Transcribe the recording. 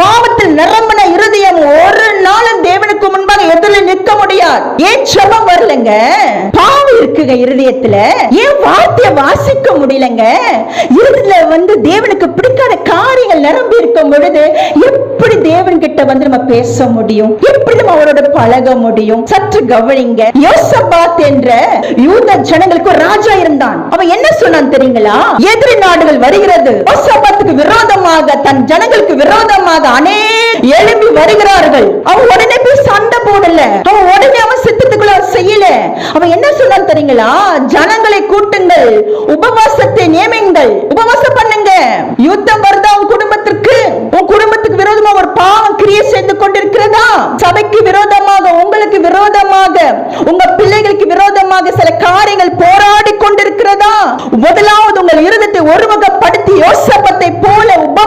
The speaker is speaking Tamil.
பாவத்தில் நிரம்பின இருதயம் ஒரு நாளும் தேவனுக்கு முன்பாக எதிரில் நிற்க முடியாது. ஏன் ஜெபம் வரலங்க? பாவம் இருக்குங்க இருதயத்துல. ஏன் வார்த்தையை வாசிக்க முடியலங்க? இருதயத்துல வந்து தேவனுக்கு பிடிக்காத காரியங்கள் நிரம்பி இருக்கும் பொழுது எப்படி தேவன் கிட்ட வந்து நம்ம பேச முடியும்? எப்படி நம்ம அவரோட பழக முடியும்? சற்று கவனிங்க. யோசபாத் என்ற யூத ஜனங்களுக்கு ஒரு ராஜா இருந்தான். அவன் என்ன சொன்னான் தெரியுங்களா? எதிரி நாடுகள் வருகிறது. விரோதமாக தன் ஜனங்களுக்கு விரோதமாக அநே எழும்பி வருகிறார்கள். அவன் உடனே போய் சண்டை போடல. அவன் உடனே அவன் சித்தத்துக்குள்ள செய்யல. அவன் என்ன சொன்னான் தெரியுங்களா? ஜனங்களை கூட்டுங்கள் உபவாசத்தை நியமிங்கள் உபவாசம் பண்ணுங்க. யுத்தம் வருதா உன் குடும்பத்திற்கு? உன் குடும்பத்துக்கு விரோதமா ஒரு பாவம் கிரியை செய்து கொண்டிருக்கிறதா? சபைக்கு விரோதமாக உங்களுக்கு விரோதமாக உங்க பிள்ளைகளுக்கு விரோதமாக சில காரியங்கள் போராடி கொண்டிருக்கிறதா? முதலாவது உங்கள் இருதத்தை ஒருமுகப்படுத்தி யோசப்பத்தை போல உபவாசத்தை